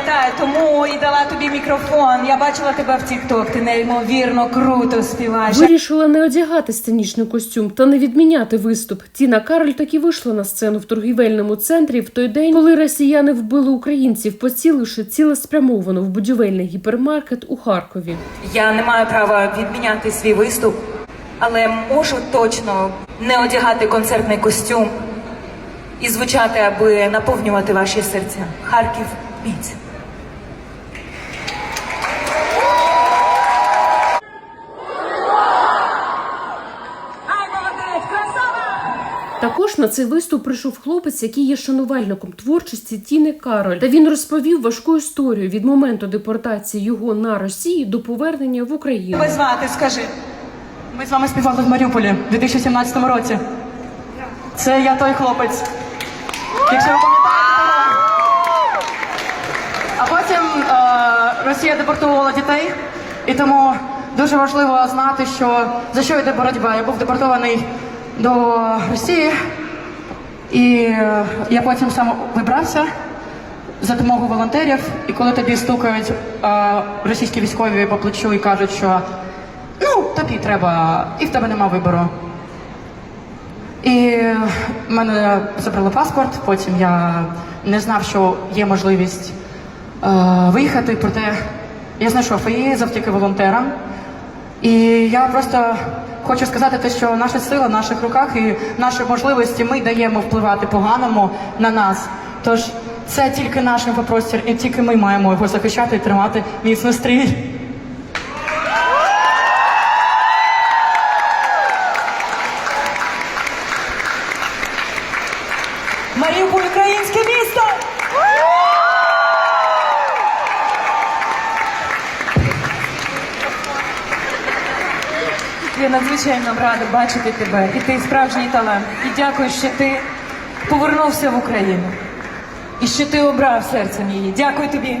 пам'ятаю, тому і дала тобі мікрофон. Я бачила тебе в Тік-Ток, ти неймовірно круто співаєш. Вирішила не одягати сценічний костюм та не відміняти виступ. Тіна Кароль таки вийшла на сцену в торгівельному центрі в той день, коли росіяни вбили українців, поціливши цілеспрямовано в будівельний гіпермаркет у Харкові. Я не маю права відміняти свій виступ, але можу точно не одягати концертний костюм і звучати, аби наповнювати ваші серця. Харків міць. Також на цей виступ прийшов хлопець, який є шанувальником творчості Тіни Кароль. Та він розповів важку історію від моменту депортації його на Росії до повернення в Україну. Тебе звати, скажи. Ми з вами співали в Маріуполі у 2017 році. Це я той хлопець. Якщо ви пам'ятаєте. А потім е, Росія депортувала дітей, і тому дуже важливо знати, що за що йде боротьба. Я був депортований до Росії, і е, я потім сам вибрався за допомогою волонтерів. І коли тобі стукають е, російські військові по плечу і кажуть, що ну тобі треба, і в тебе нема вибору. І в мене забрали паспорт, потім я не знав, що є можливість е, виїхати, проте я знайшов її завдяки волонтерам. І я просто хочу сказати те, що наша сила в наших руках і наші можливості ми даємо впливати поганому на нас. Тож це тільки наш інфопростір, і тільки ми маємо його захищати і тримати міцно стрій. Маріуполь, українське місто! Я надзвичайно рада бачити тебе, і ти справжній талант. І дякую, що ти повернувся в Україну. І що ти обрав серцем її. Дякую тобі.